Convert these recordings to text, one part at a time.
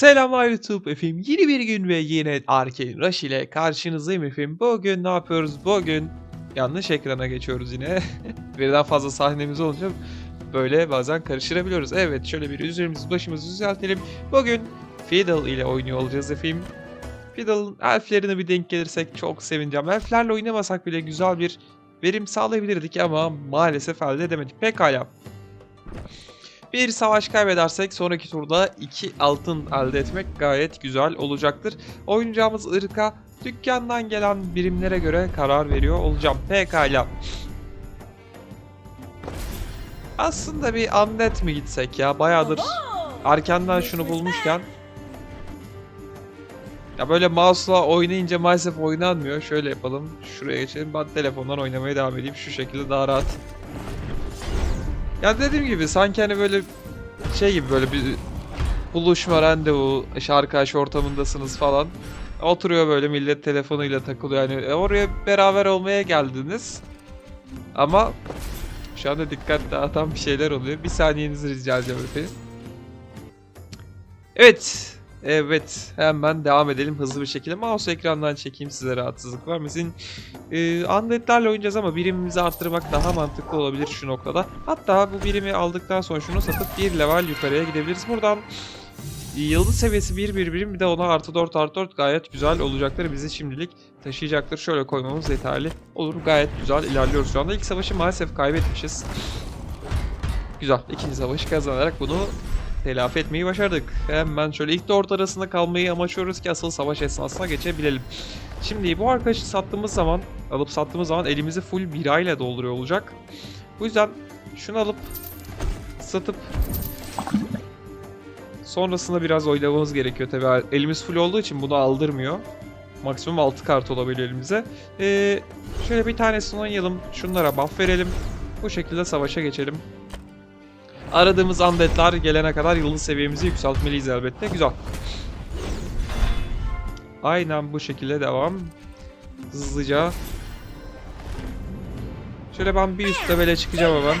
Selamlar YouTube efendim. Yeni bir gün ve yine Arcane Rush ile karşınızdayım efendim. Bugün ne yapıyoruz? Bugün yanlış ekrana geçiyoruz yine. Birden fazla sahnemiz olunca böyle bazen karıştırabiliyoruz. Evet şöyle bir üzerimizi başımızı düzeltelim. Bugün Fiddle ile oynuyor olacağız efendim. Fiddle'ın elflerine bir denk gelirsek çok sevineceğim. Elflerle oynamasak bile güzel bir verim sağlayabilirdik ama maalesef elde edemedik. Pekala. Bir savaş kaybedersek sonraki turda 2 altın elde etmek gayet güzel olacaktır. Oynayacağımız ırka dükkandan gelen birimlere göre karar veriyor olacağım. Pekala. Aslında bir undead mi gitsek ya? Bayağıdır erkenden şunu bulmuşken. Ya böyle mouse'la oynayınca maalesef oynanmıyor. Şöyle yapalım. Şuraya geçelim. Ben telefondan oynamaya devam edeyim. Şu şekilde daha rahat. Ya dediğim gibi sanki hani böyle şey gibi böyle bir buluşma, randevu, işte arkadaş ortamındasınız falan. Oturuyor böyle millet telefonuyla takılıyor. Yani e, oraya beraber olmaya geldiniz. Ama şu anda dikkat dağıtan bir şeyler oluyor. Bir saniyenizi rica edeceğim efendim. Evet. Evet. Hemen devam edelim hızlı bir şekilde. Mouse ekrandan çekeyim size rahatsızlık vermesin. Ee, undead'lerle oynayacağız ama birimimizi arttırmak daha mantıklı olabilir şu noktada. Hatta bu birimi aldıktan sonra şunu satıp bir level yukarıya gidebiliriz. Buradan yıldız seviyesi 1 bir birim bir de ona artı 4 artı 4 gayet güzel olacaktır. Bizi şimdilik taşıyacaktır. Şöyle koymamız yeterli olur. Gayet güzel ilerliyoruz şu anda. İlk savaşı maalesef kaybetmişiz. Güzel. İkinci savaşı kazanarak bunu telafi etmeyi başardık. Hemen şöyle ilk dört arasında kalmayı amaçlıyoruz ki asıl savaş esnasına geçebilelim. Şimdi bu arkadaşı sattığımız zaman, alıp sattığımız zaman elimizi full birayla dolduruyor olacak. Bu yüzden şunu alıp satıp sonrasında biraz oylamamız gerekiyor tabi. Elimiz full olduğu için bunu aldırmıyor. Maksimum 6 kart olabiliyor elimize. Ee, şöyle bir tanesini oynayalım. Şunlara buff verelim. Bu şekilde savaşa geçelim. Aradığımız undead'lar gelene kadar yıldız seviyemizi yükseltmeliyiz elbette. Güzel. Aynen bu şekilde devam. Hızlıca. Şöyle ben bir üst levele çıkacağım hemen.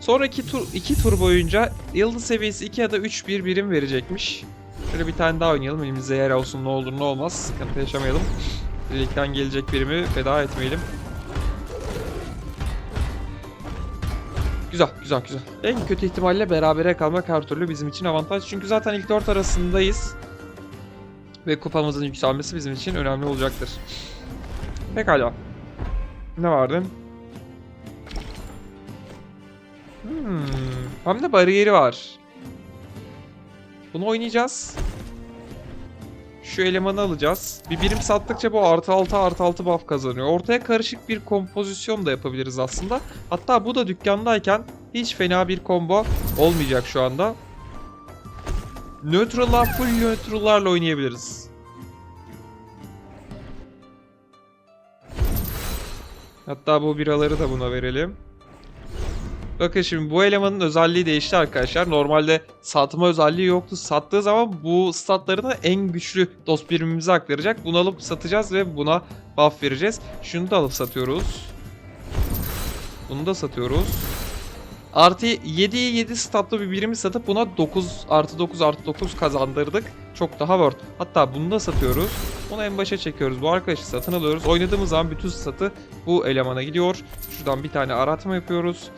Sonraki tur, iki tur boyunca yıldız seviyesi 2 ya da 3 bir birim verecekmiş. Şöyle bir tane daha oynayalım. Elimizde yer olsun ne olur ne olmaz. Sıkıntı yaşamayalım. Birlikten gelecek birimi feda etmeyelim. Güzel, güzel, güzel. En kötü ihtimalle berabere kalmak her türlü bizim için avantaj. Çünkü zaten ilk dört arasındayız. Ve kupamızın yükselmesi bizim için önemli olacaktır. Pekala. Ne vardı? Hmm. Hem de bariyeri var. Bunu oynayacağız. Şu elemanı alacağız. Bir birim sattıkça bu artı 6 artı 6 buff kazanıyor. Ortaya karışık bir kompozisyon da yapabiliriz aslında. Hatta bu da dükkandayken hiç fena bir combo olmayacak şu anda. Neutral'lar full neutral'larla oynayabiliriz. Hatta bu biraları da buna verelim. Bakın şimdi bu elemanın özelliği değişti arkadaşlar. Normalde satma özelliği yoktu. Sattığı zaman bu statlarını en güçlü dost birimimize aktaracak. Bunu alıp satacağız ve buna buff vereceğiz. Şunu da alıp satıyoruz. Bunu da satıyoruz. Artı 7'ye 7 statlı bir birimi satıp buna 9 artı 9 artı 9 kazandırdık. Çok daha worth. Hatta bunu da satıyoruz. Onu en başa çekiyoruz. Bu arkadaşı satın alıyoruz. Oynadığımız zaman bütün satı bu elemana gidiyor. Şuradan bir tane aratma yapıyoruz.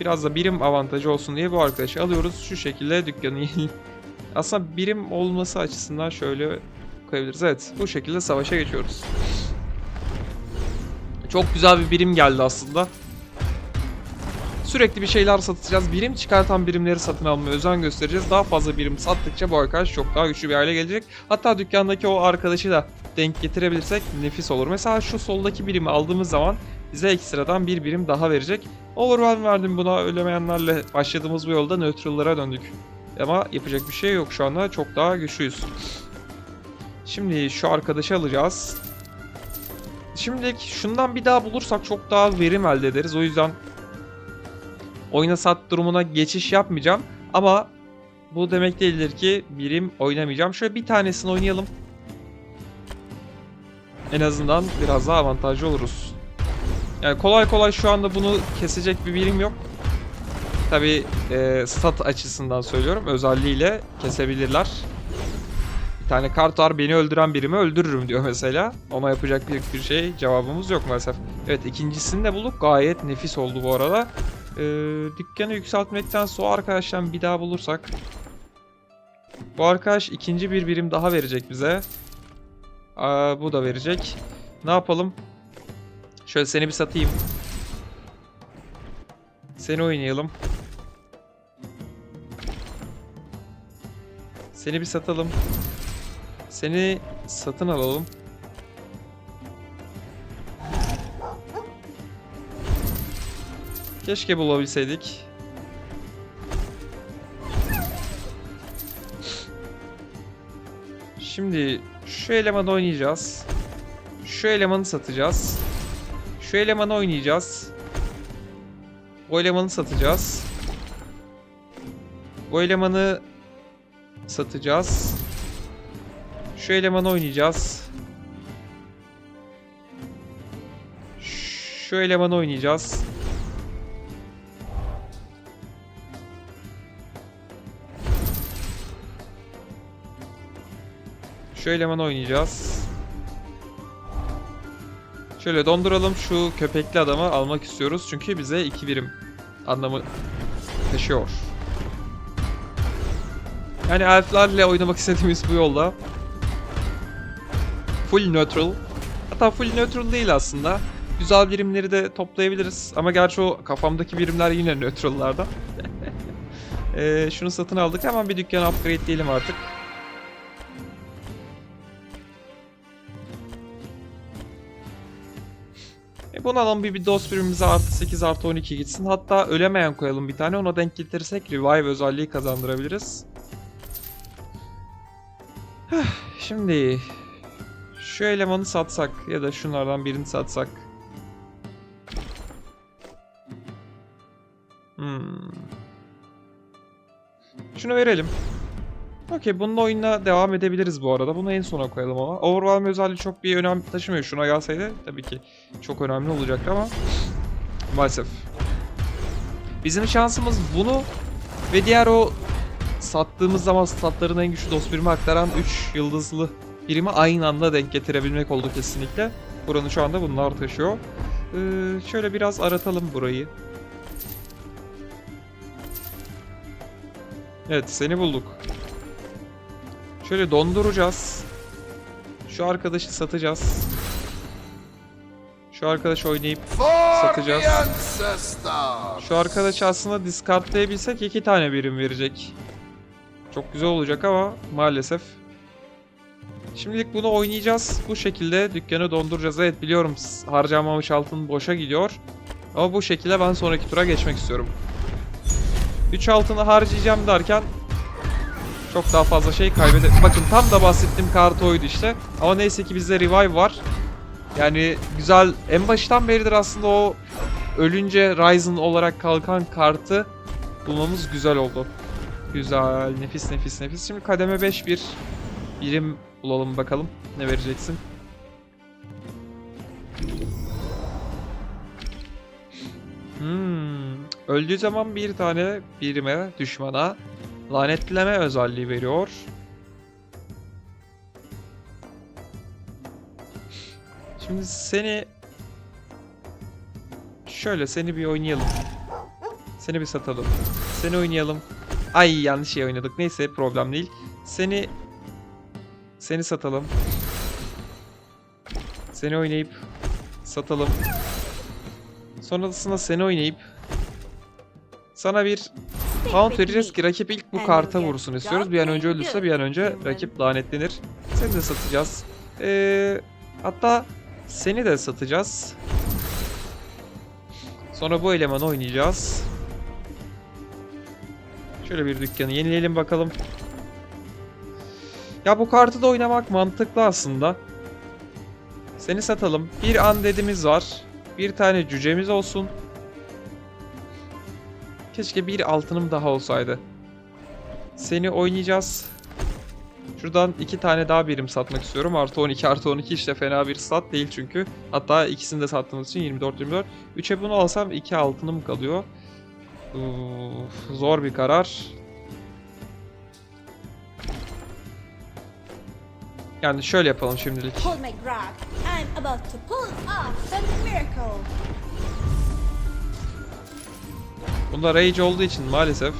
Biraz da birim avantajı olsun diye bu arkadaşı alıyoruz. Şu şekilde dükkanı Aslında birim olması açısından şöyle koyabiliriz. Evet bu şekilde savaşa geçiyoruz. Çok güzel bir birim geldi aslında. Sürekli bir şeyler satacağız. Birim çıkartan birimleri satın almaya özen göstereceğiz. Daha fazla birim sattıkça bu arkadaş çok daha güçlü bir hale gelecek. Hatta dükkandaki o arkadaşı da denk getirebilirsek nefis olur. Mesela şu soldaki birimi aldığımız zaman bize ekstradan bir birim daha verecek. Overwhelm verdim buna ölemeyenlerle başladığımız bu yolda neutral'lara döndük. Ama yapacak bir şey yok şu anda çok daha güçlüyüz. Şimdi şu arkadaşı alacağız. Şimdilik şundan bir daha bulursak çok daha verim elde ederiz. O yüzden oyna sat durumuna geçiş yapmayacağım. Ama bu demek değildir ki birim oynamayacağım. Şöyle bir tanesini oynayalım. En azından biraz daha avantajlı oluruz. Yani kolay kolay şu anda bunu kesecek bir birim yok. Tabi stat açısından söylüyorum. Özelliğiyle kesebilirler. Bir tane kart var beni öldüren birimi öldürürüm diyor mesela. Ona yapacak bir, bir şey cevabımız yok maalesef. Evet ikincisini de bulduk. Gayet nefis oldu bu arada. Ee, dükkanı yükseltmekten sonra arkadaşlar bir daha bulursak. Bu arkadaş ikinci bir birim daha verecek bize. Aa, bu da verecek. Ne yapalım? Şöyle seni bir satayım. Seni oynayalım. Seni bir satalım. Seni satın alalım. Keşke bulabilseydik. Şimdi şu elemanı oynayacağız. Şu elemanı satacağız. Şu elemanı oynayacağız. Bu elemanı satacağız. Bu elemanı satacağız. Şu elemanı oynayacağız. Şu elemanı oynayacağız. Şu elemanı oynayacağız. Şöyle donduralım şu köpekli adamı almak istiyoruz. Çünkü bize iki birim anlamı taşıyor. Yani elflerle oynamak istediğimiz bu yolda. Full neutral. Hatta full neutral değil aslında. Güzel birimleri de toplayabiliriz. Ama gerçi o kafamdaki birimler yine neutrallarda. ee, şunu satın aldık. Hemen bir dükkanı upgrade diyelim artık. Bunu alalım bir, bir dost birimimize artı 8 artı 12 gitsin. Hatta ölemeyen koyalım bir tane. Ona denk getirirsek revive özelliği kazandırabiliriz. Şimdi şu elemanı satsak ya da şunlardan birini satsak. Hmm. Şunu verelim. Okey bununla oyuna devam edebiliriz bu arada. Bunu en sona koyalım ama. Overwhelm özelliği çok bir önem taşımıyor. Şuna gelseydi tabii ki çok önemli olacaktı ama maalesef. Bizim şansımız bunu ve diğer o sattığımız zaman statların en güçlü dost birimi aktaran 3 yıldızlı birimi aynı anda denk getirebilmek oldu kesinlikle. Buranın şu anda bunlar taşıyor. Ee, şöyle biraz aratalım burayı. Evet seni bulduk. Şöyle donduracağız. Şu arkadaşı satacağız. Şu arkadaş oynayıp satacağız. Şu arkadaşı aslında discardlayabilsek iki tane birim verecek. Çok güzel olacak ama maalesef. Şimdilik bunu oynayacağız. Bu şekilde dükkanı donduracağız. Evet biliyorum harcanmamış altın boşa gidiyor. Ama bu şekilde ben sonraki tura geçmek istiyorum. 3 altını harcayacağım derken çok daha fazla şey kaybede... Bakın tam da bahsettiğim kartı oydu işte. Ama neyse ki bizde revive var. Yani güzel en baştan beridir aslında o ölünce Ryzen olarak kalkan kartı bulmamız güzel oldu. Güzel, nefis nefis nefis. Şimdi kademe 5 bir birim bulalım bakalım. Ne vereceksin? Hmm. Öldüğü zaman bir tane birime, düşmana lanetleme özelliği veriyor. Şimdi seni şöyle seni bir oynayalım. Seni bir satalım. Seni oynayalım. Ay yanlış şey oynadık. Neyse problem değil. Seni seni satalım. Seni oynayıp satalım. Sonrasında seni oynayıp sana bir Pound vereceğiz ki rakip ilk bu karta vursun istiyoruz. Bir an önce ölürse bir an önce rakip lanetlenir. Seni de satacağız. Ee, hatta seni de satacağız. Sonra bu elemanı oynayacağız. Şöyle bir dükkanı yenileyelim bakalım. Ya bu kartı da oynamak mantıklı aslında. Seni satalım. Bir andedimiz var. Bir tane cücemiz olsun. Keşke bir altınım daha olsaydı. Seni oynayacağız. Şuradan iki tane daha birim satmak istiyorum. Artı 12 artı 12 işte fena bir stat değil çünkü. Hatta ikisini de sattığımız için 24 24. 3'e bunu alsam 2 altınım kalıyor. Uf, zor bir karar. Yani şöyle yapalım şimdilik. Bunda rage olduğu için maalesef.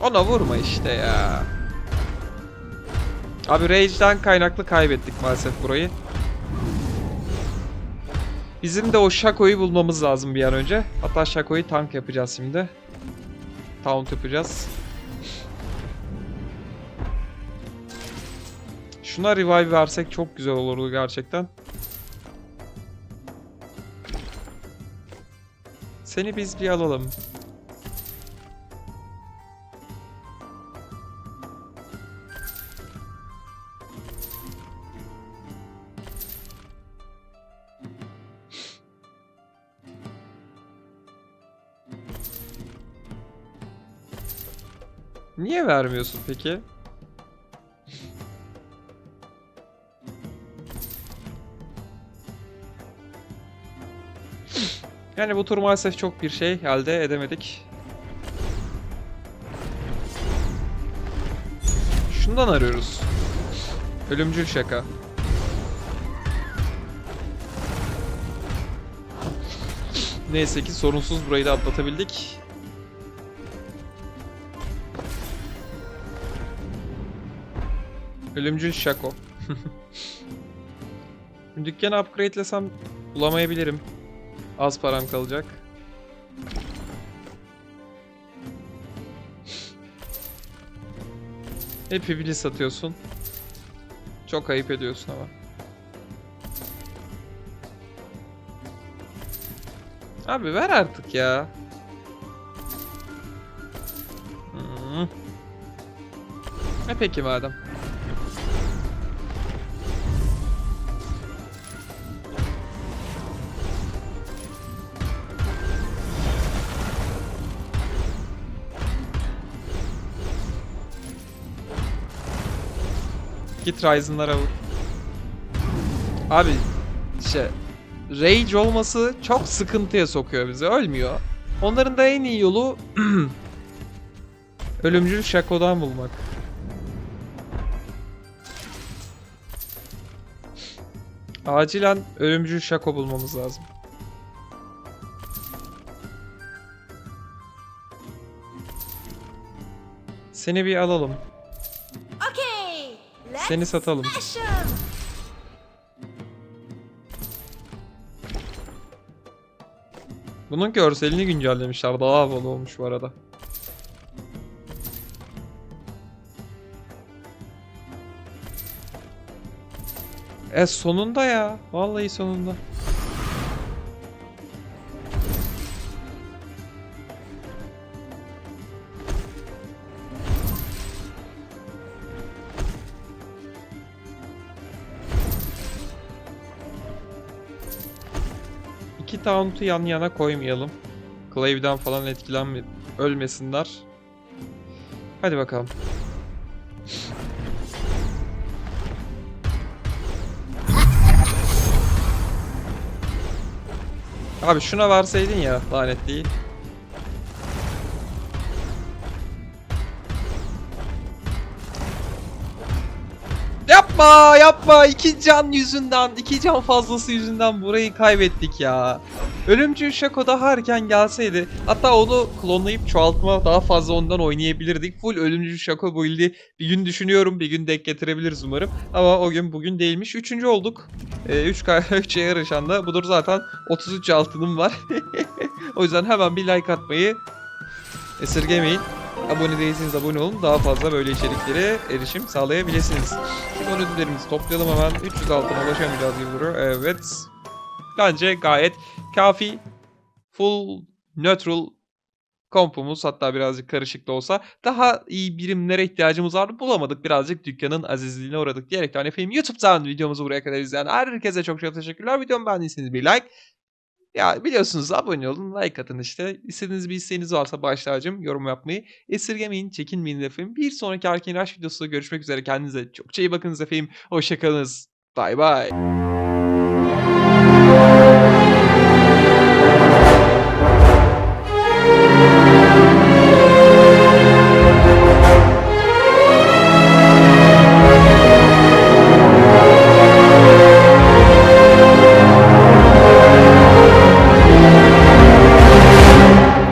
Ona vurma işte ya. Abi rage'den kaynaklı kaybettik maalesef burayı. Bizim de o Shaco'yu bulmamız lazım bir an önce. Hatta Shaco'yu tank yapacağız şimdi. Taunt yapacağız. Şuna revive versek çok güzel olurdu gerçekten. Seni biz bir alalım. Niye vermiyorsun peki? Yani bu tur maalesef çok bir şey elde edemedik. Şundan arıyoruz. Ölümcül şaka. Neyse ki sorunsuz burayı da atlatabildik. Ölümcül şako. Dükkanı upgradelesem bulamayabilirim. Az param kalacak. Hep iblis satıyorsun. Çok ayıp ediyorsun ama. Abi ver artık ya. Hmm. E peki madem. Git Ryzen'lara vur. Abi işte Rage olması çok sıkıntıya sokuyor bizi. Ölmüyor. Onların da en iyi yolu ölümcül Shaco'dan bulmak. Acilen ölümcül Shaco bulmamız lazım. Seni bir alalım. Seni satalım. Bunun görselini güncellemişler. Daha havalı olmuş bu arada. E sonunda ya. Vallahi sonunda. İki taunt'u yan yana koymayalım. Clave'den falan etkilenme ölmesinler. Hadi bakalım. Abi şuna verseydin ya lanetliyi. Yapma yapma iki can yüzünden iki can fazlası yüzünden burayı kaybettik ya. Ölümcül Shaco daha erken gelseydi hatta onu klonlayıp çoğaltma daha fazla ondan oynayabilirdik. Full Ölümcül Shaco build'i bir gün düşünüyorum bir gün denk getirebiliriz umarım. Ama o gün bugün değilmiş. Üçüncü olduk. 3 ee, 3'e yarışan da budur zaten 33 altınım var. o yüzden hemen bir like atmayı esirgemeyin. Abone değilseniz abone olun. Daha fazla böyle içeriklere erişim sağlayabilirsiniz. Şimdi ödüllerimizi toplayalım hemen. 300 altına ulaşamayacağız duruyor. Evet. Bence gayet kafi. Full neutral kompumuz hatta birazcık karışık da olsa daha iyi birimlere ihtiyacımız vardı. Bulamadık birazcık dükkanın azizliğine uğradık diyerekten efendim YouTube'dan videomuzu buraya kadar izleyen herkese çok çok teşekkürler. Videomu beğendiyseniz bir like. Ya biliyorsunuz abone olun, like atın işte. İstediğiniz bir isteğiniz varsa başlayacağım yorum yapmayı esirgemeyin, çekinmeyin efendim. Bir sonraki Arcane Rush videosunda görüşmek üzere. Kendinize çok iyi bakınız efendim. Hoşçakalınız. Bay bay.